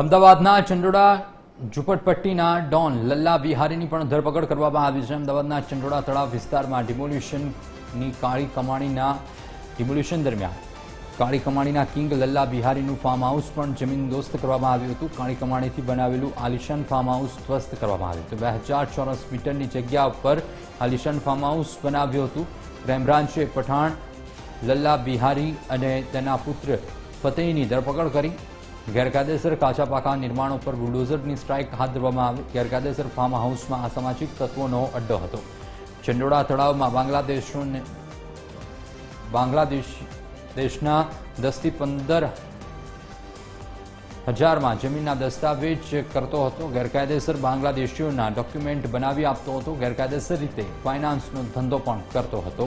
અમદાવાદના ચંડોળા ઝુંપડપટ્ટીના ડોન લલ્લા બિહારીની પણ ધરપકડ કરવામાં આવી છે. અમદાવાદના ચંડોળા તળાવ વિસ્તારમાં ડિમોલ્યુશનની કાળી કમાણીના ડિમોલ્યુશન દરમિયાન કાળી કમાણીના કિંગ લલ્લા બિહારીનું ફાર્મ હાઉસ પણ જમીનદોસ્ત કરવામાં આવ્યું હતું. કાળી કમાણીથી બનાવેલું આલિશાન ફાર્મ હાઉસ ધ્વસ્ત કરવામાં આવ્યું હતું. બે હજાર ચોરસ મીટરની જગ્યા ઉપર આલિશાન ફાર્મ હાઉસ બનાવ્યું હતું. ક્રાઇમ પઠાણ લલ્લા બિહારી અને તેના પુત્ર ફતેહીની ધરપકડ કરી. ગેરકાયદેસર કાચા પાકા નિર્માણો પર બુલડોઝરની સ્ટ્રાઇક હાથ ધરવામાં આવી. ગેરકાયદેસર ફાર્મ હાઉસમાં અસામાજિક તત્વોનો અડ્ડો હતો. ચંડોળા તળાવમાં બાંગ્લાદેશોને બાંગ્લાદેશ દેશના દસથી પંદર હજારમાં જમીનના દસ્તાવેજ કરતો હતો. ગેરકાયદેસર બાંગ્લાદેશીઓના ડોક્યુમેન્ટ બનાવી આપતો હતો. ગેરકાયદેસર રીતે ફાઇનાન્સનો ધંધો પણ કરતો હતો.